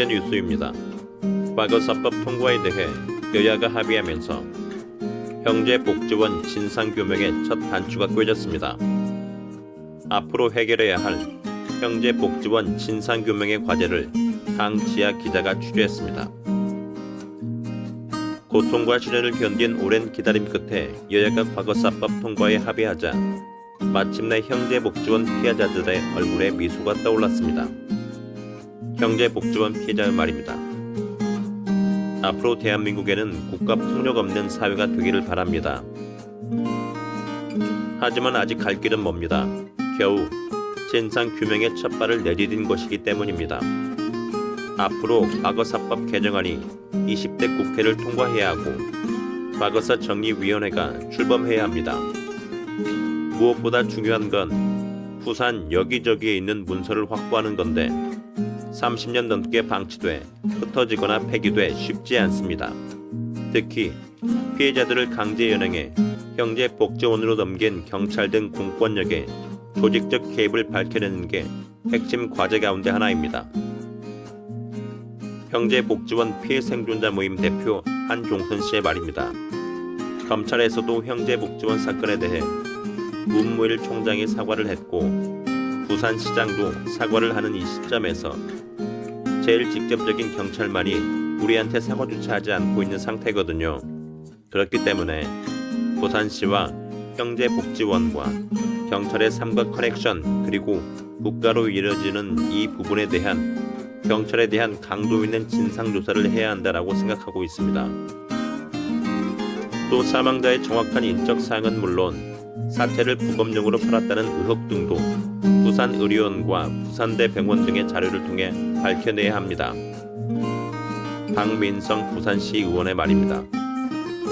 어제 뉴스입니다. 과거사법 통과에 대해 여야가 합의하면서 형제복지원 진상규명의 첫 단추가 꿰졌습니다. 앞으로 해결해야 할 형제복지원 진상규명의 과제를 강지아 기자가 취재했습니다. 고통과 시련을 견딘 오랜 기다림 끝에 여야가 과거사법 통과에 합의하자 마침내 형제복지원 피해자들의 얼굴에 미소가 떠올랐습니다. 형제복지원 피해자의 말입니다. 앞으로 대한민국에는 국가 폭력 없는 사회가 되기를 바랍니다. 하지만 아직 갈 길은 멉니다. 겨우 진상 규명의 첫 발을 내디딘 것이기 때문입니다. 앞으로 과거사법 개정안이 20대 국회를 통과해야 하고 과거사 정리위원회가 출범해야 합니다. 무엇보다 중요한 건 부산 여기저기에 있는 문서를 확보하는 건데 30년 넘게 방치돼 흩어지거나 폐기돼 쉽지 않습니다. 특히 피해자들을 강제 연행해 형제 복지원으로 넘긴 경찰 등 공권력의 조직적 개입을 밝혀내는 게 핵심 과제 가운데 하나입니다. 형제복지원 피해 생존자 모임 대표 한종선 씨의 말입니다. 검찰에서도 형제복지원 사건에 대해 문무일 총장이 사과를 했고 부산시장도 사과를 하는 이 시점에서 제일 직접적인 경찰만이 우리한테 사과조차 하지 않고 있는 상태거든요. 그렇기 때문에 부산시와 형제복지원과 경찰의 삼각 커넥션 그리고 국가로 이뤄지는 이 부분에 대한 경찰에 대한 강도 있는 진상 조사를 해야 한다라고 생각하고 있습니다. 또 사망자의 정확한 인적 사항은 물론 사체를 부검용으로 팔았다는 의혹 등도 부산의료원과 부산대 병원 등의 자료를 통해 밝혀내야 합니다. 박민성 부산시 의원의 말입니다.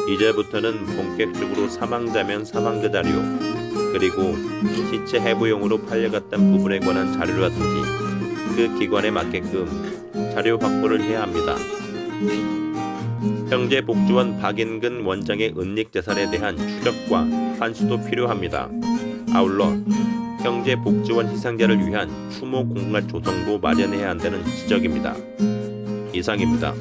이제부터는 본격적으로 사망자면 사망자 자료 그리고 시체 해부용으로 팔려갔던 부분에 관한 자료라든지 그 기관에 맞게끔 자료 확보를 해야 합니다. 형제복지원 박인근 원장의 은닉 재산에 대한 추적과 환수도 필요합니다. 아울러 형제복지원 희생자를 위한 추모 공간 조성도 마련해야 한다는 지적입니다. 이상입니다.